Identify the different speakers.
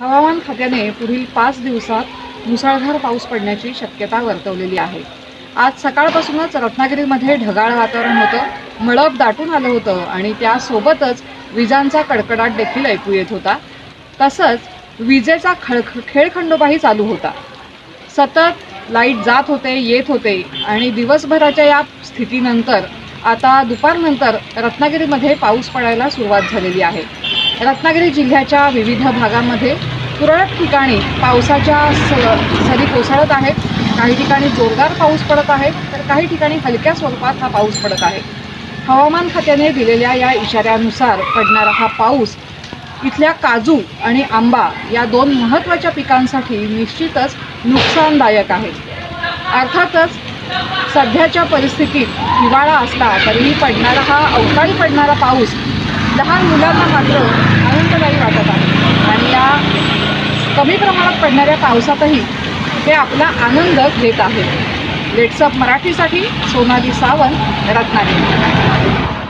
Speaker 1: हवामान खात्याने पुढील पाच दिवसात मुसळधार पाऊस पडण्याची शक्यता वर्तवलेली आहे. आज सकाळपासूनच रत्नागिरीमध्ये ढगाळ वातावरण होतं मळब दाटून आलं होतं आणि त्यासोबतच विजांचा कडकडाट देखील ऐकू येत होता. तसंच विजेचा खळ खेळखंडोबाही चालू होता. सतत लाइट जात होते येत होते आणि दिवसभराच्या या स्थितीनंतर आता दुपारनंतर रत्नागिरीमध्ये पाऊस पडायला सुरुवात झालेली आहे. रत्नागिरी जिल्ह्याच्या विविध भागामध्ये तुरळक ठिकाणी पावसाच्या स सरी कोसळत आहेत. काही ठिकाणी जोरदार पाऊस पडत आहे तर काही ठिकाणी हलक्या स्वरूपात हा पाऊस पडत आहे. हवामान खात्याने दिलेल्या या इशाऱ्यानुसार पडणारा हा पाऊस इथल्या काजू आणि आंबा या दोन महत्त्वाच्या पिकांसाठी निश्चितच नुकसानदायक आहे. अर्थातच सध्याच्या परिस्थितीत हिवाळा असला तरीही पडणारा हा अवकाळी पडणारा पाऊस लहान मुलांना मात्र आनंददायी वाटत आहे. आणि या कमी प्रमाणात पडणाऱ्या पावसातही ते आपला आनंद घेत आहेत लेट्सअप मराठीसाठी सोनाली सावंत रत्नागिरी.